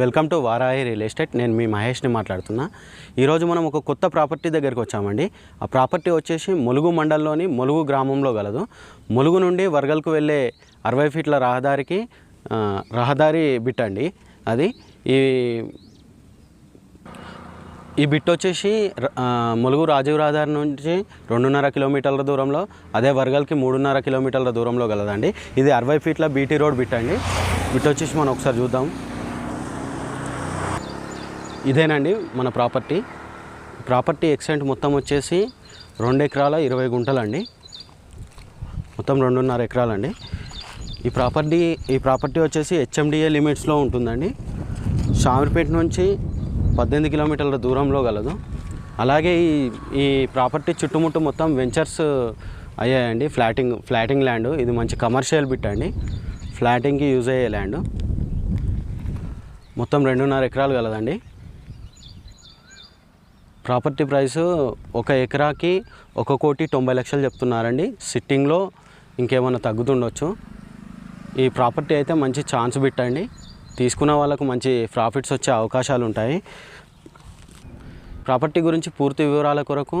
Welcome to Varahi real estate. నేను మీ మహేష్ని మాట్లాడుతున్నా. ఈరోజు మనం ఒక కొత్త ప్రాపర్టీ దగ్గరికి వచ్చామండి. ఆ ప్రాపర్టీ వచ్చేసి ములుగు మండలంలోని ములుగు గ్రామంలో గలదు. ములుగు నుండి వరగల్కు వెళ్ళే అరవై ఫీట్ల రహదారికి రహదారి బిట్ అండి అది. ఈ ఈ బిట్ వచ్చేసి ములుగు రాజీవ్ రహదారి నుంచి రెండున్నర కిలోమీటర్ల దూరంలో అదే వర్గల్కి మూడున్నర కిలోమీటర్ల దూరంలో గలదండి. ఇది అరవై ఫీట్ల బీటీ రోడ్ బిట్ అండి. బిట్ వచ్చేసి మనం ఒకసారి చూద్దాం. ఇదేనండి మన ప్రాపర్టీ. ప్రాపర్టీ ఎక్స్టెంట్ మొత్తం వచ్చేసి రెండు ఎకరాల ఇరవై గుంటలండి. మొత్తం రెండున్నర ఎకరాలండి. ఈ ప్రాపర్టీ ఈ ప్రాపర్టీ వచ్చేసి హెచ్ఎండిఏ లిమిట్స్లో ఉంటుందండి. షామిర్పేట నుంచి పద్దెనిమిది కిలోమీటర్ల దూరంలో గలదు. అలాగే ఈ ఈ ప్రాపర్టీ చుట్టుముట్టు మొత్తం వెంచర్స్ అయ్యాయండి. Plotting plotting land. ఇది మంచి కమర్షియల్ బిట్ అండి. ఫ్లాటింగ్కి యూజ్ అయ్యే ల్యాండ్. మొత్తం రెండున్నర ఎకరాలు కలదండి ప్రాపర్టీ ప్రైస్ ఒక ఎకరాకి ఒక కోటి తొంభై లక్షలు చెప్తున్నారండి. సిట్టింగ్లో ఇంకేమైనా తగ్గుతుండొచ్చు. ఈ ప్రాపర్టీ అయితే మంచి ఛాన్స్ పెట్టండి. తీసుకున్న వాళ్ళకు మంచి ప్రాఫిట్స్ వచ్చే అవకాశాలు ఉంటాయి ప్రాపర్టీ గురించి పూర్తి వివరాల కొరకు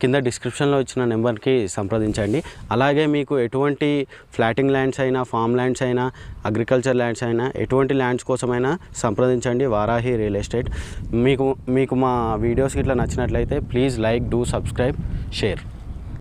కింద డిస్క్రిప్షన్లో ఇచ్చిన నెంబర్కి సంప్రదించండి. అలాగే మీకు ఎటువంటి ఫ్లాటింగ్ ల్యాండ్స్ అయినా ఫామ్ ల్యాండ్స్ అయినా అగ్రికల్చర్ ల్యాండ్స్ అయినా ఎటువంటి ల్యాండ్స్ కోసమైనా సంప్రదించండి వారాహి రియల్ ఎస్టేట్. మీకు మీకు మా వీడియోస్ ఇట్లా నచ్చినట్లయితే please like do subscribe share.